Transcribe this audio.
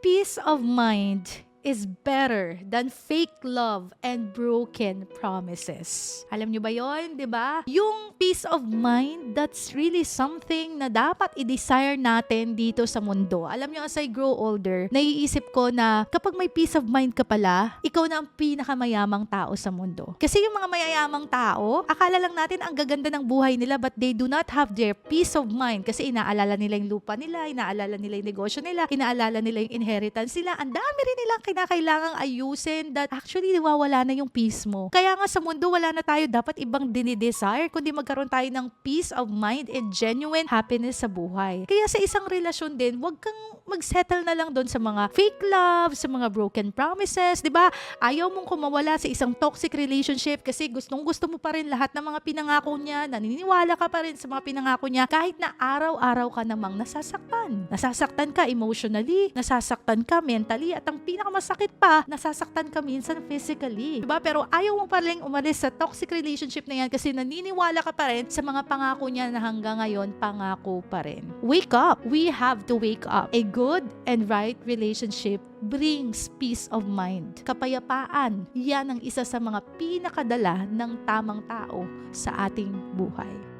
Peace of mind is better than fake love and broken promises. Alam nyo ba yon, 'di ba? Yung peace of mind, that's really something na dapat i-desire natin dito sa mundo. Alam nyo, as I grow older, naiisip ko na kapag may peace of mind ka pala, ikaw na ang pinakamayamang tao sa mundo. Kasi yung mga mayayamang tao, akala lang natin ang gaganda ng buhay nila but they do not have their peace of mind kasi inaalala nila yung lupa nila, inaalala nila yung negosyo nila, inaalala nila yung inheritance nila. Ang dami rin nilang kinakailangang ayusin that actually nawawala na yung peace mo. Kaya nga sa mundo wala na tayo dapat ibang dinidesire kundi magkaroon tayo ng peace of mind and genuine happiness sa buhay. Kaya sa isang relasyon din, wag kang mag-settle na lang doon sa mga fake love, sa mga broken promises, 'di ba? Ayaw mong kumawala sa isang toxic relationship kasi gustong gusto mo pa rin lahat ng mga pinangako niya, naniniwala ka pa rin sa mga pinangako niya kahit na araw-araw ka namang nasasaktan. Nasasaktan ka emotionally, nasasaktan ka mentally at ang pinakamasakit pa, nasasaktan ka minsan physically. 'Di ba? Pero ayaw mo pa rin umalis sa toxic relationship na yan kasi naniniwala ka pa rin sa mga pangako niya na hanggang ngayon pangako pa rin. Wake up. We have to wake up. A good and right relationship brings peace of mind. Kapayapaan, yan ang isa sa mga pinakadala ng tamang tao sa ating buhay.